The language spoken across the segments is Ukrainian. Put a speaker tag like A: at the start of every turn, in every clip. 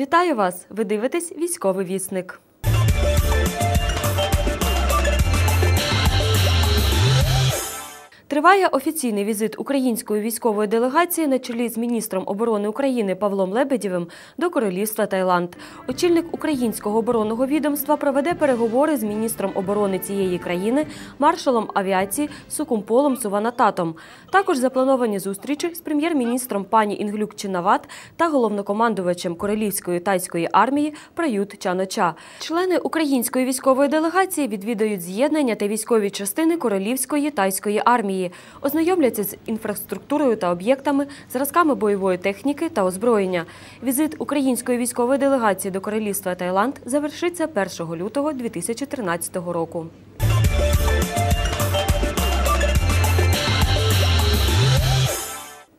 A: Вітаю вас! Ви дивитесь військовий вісник. Триває офіційний візит української військової делегації на чолі з міністром оборони України Павлом Лебедєвим до королівства Таїланд. Очільник українського оборонного відомства проведе переговори з міністром оборони цієї країни, маршалом авіації Сукумполом Суванататом. Також заплановані зустрічі з прем'єр-міністром пані Інглюк Чинават та головнокомандувачем королівської тайської армії Прают Чаноча. Члени української військової делегації відвідають з'єднання та військові частини королівської тайської армії ознайомляться з інфраструктурою та об'єктами, зразками бойової техніки та озброєння. Візит української військової делегації до королівства Таїланд завершиться 1 лютого 2013 року.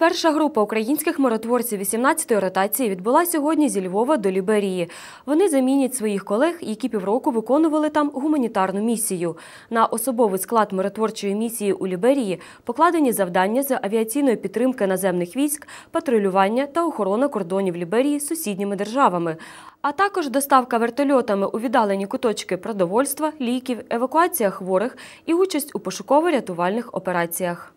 A: Перша група українських миротворців 18-ї ротації відбула сьогодні зі Львова до Ліберії. Вони замінять своїх колег, які півроку виконували там гуманітарну місію. На особовий склад миротворчої місії у Ліберії покладені завдання з авіаційної підтримки наземних військ, патрулювання та охорона кордонів Ліберії з сусідніми державами. А також доставка вертольотами у віддалені куточки продовольства, ліків, евакуація хворих і участь у пошуково-рятувальних операціях.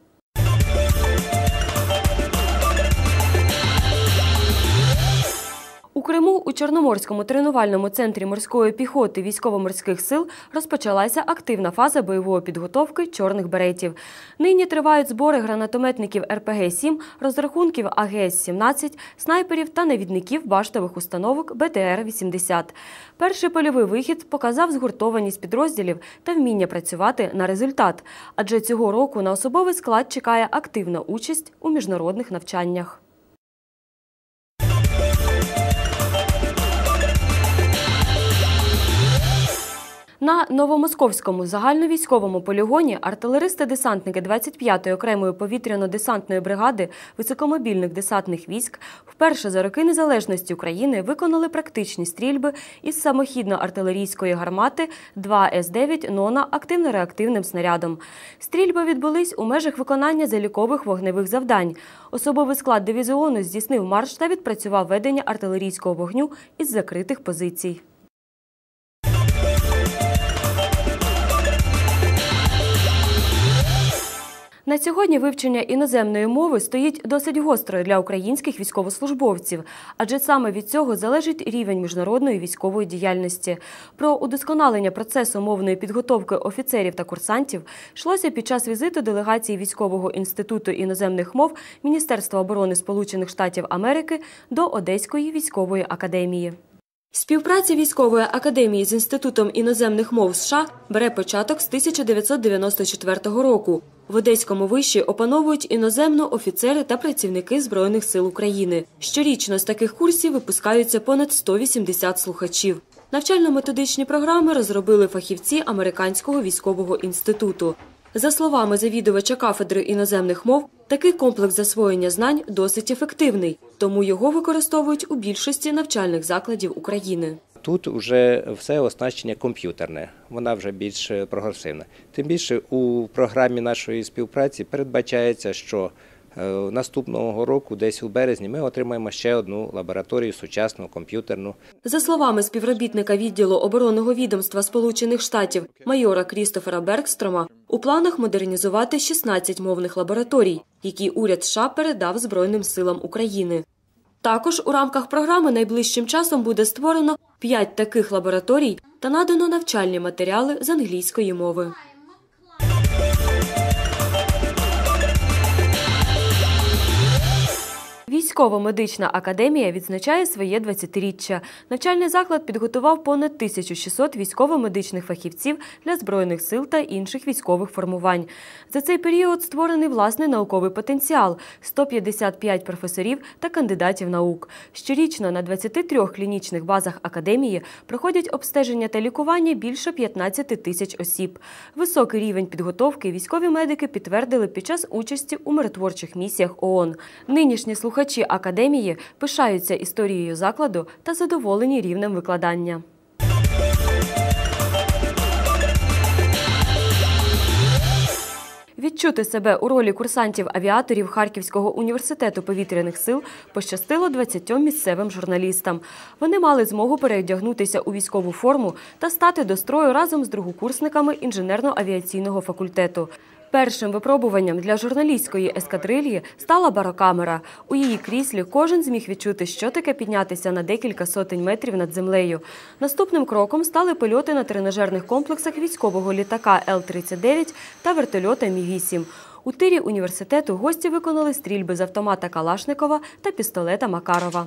A: Криму у Чорноморському тренувальному центрі морської піхоти військово-морських сил розпочалася активна фаза бойової підготовки чорних беретів. Нині тривають збори гранатометників РПГ-7, розрахунків АГС-17, снайперів та навідників баштових установок БТР-80. Перший польовий вихід показав згуртованість підрозділів та вміння працювати на результат. Адже цього року на особовий склад чекає активна участь у міжнародних навчаннях. На новомосковському загальновійськовому полігоні артилеристи-десантники 25-ї окремої повітряно-десантної бригади високомобільних десантних військ вперше за роки незалежності України виконали практичні стрільби із самохідно-артилерійської гармати 2 С-9 «Нона» активно-реактивним снарядом. Стрільби відбулись у межах виконання залікових вогневих завдань. Особовий склад дивізіону здійснив марш та відпрацював ведення артилерійського вогню із закритих позицій. На сьогодні вивчення іноземної мови стоїть досить гостро для українських військовослужбовців, адже саме від цього залежить рівень міжнародної військової діяльності. Про удосконалення процесу мовної підготовки офіцерів та курсантів йшлося під час візиту делегації військового інституту іноземних мов Міністерства оборони Сполучених Штатів Америки до Одеської військової академії. Співпраця військової академії з інститутом іноземних мов США бере початок з 1994 року. В Одеському виші опановують іноземно офіцери та працівники Збройних сил України. Щорічно з таких курсів випускаються понад 180 слухачів. Навчально-методичні програми розробили фахівці Американського військового інституту. За словами завідувача кафедри іноземних мов, такий комплекс засвоєння знань досить ефективний, тому його використовують у більшості навчальних закладів України.
B: Тут вже все оснащення комп'ютерне, вона вже більш прогресивна. Тим більше у програмі нашої співпраці передбачається, що наступного року, десь у березні, ми отримаємо ще одну лабораторію сучасну комп'ютерну.
A: За словами співробітника відділу оборонного відомства Сполучених Штатів майора Крістофера Бергстрома, у планах модернізувати 16 мовних лабораторій, які уряд США передав Збройним силам України. Також у рамках програми найближчим часом буде створено 5 таких лабораторій та надано навчальні матеріали з англійської мови. Військово-медична академія відзначає своє 20-річчя. Навчальний заклад підготував понад 1600 військово-медичних фахівців для збройних сил та інших військових формувань. За цей період створений власний науковий потенціал 155 професорів та кандидатів наук. Щорічно на 23 клінічних базах академії проходять обстеження та лікування більше 15 тисяч осіб. Високий рівень підготовки військові медики підтвердили під час участі у миротворчих місіях ООН. Нинішні слухачі академії пишаються історією закладу та задоволені рівнем викладання. Відчути себе у ролі курсантів-авіаторів Харківського університету повітряних сил пощастило 20 місцевим журналістам. Вони мали змогу переодягнутися у військову форму та стати до строю разом з другокурсниками інженерно-авіаційного факультету. Першим випробуванням для журналістської ескадрильї стала барокамера. У її кріслі кожен зміг відчути, що таке піднятися на декілька сотень метрів над землею. Наступним кроком стали польоти на тренажерних комплексах військового літака Л-39 та вертольота Мі-8. У тирі університету гості виконали стрільби з автомата Калашникова та пістолета Макарова.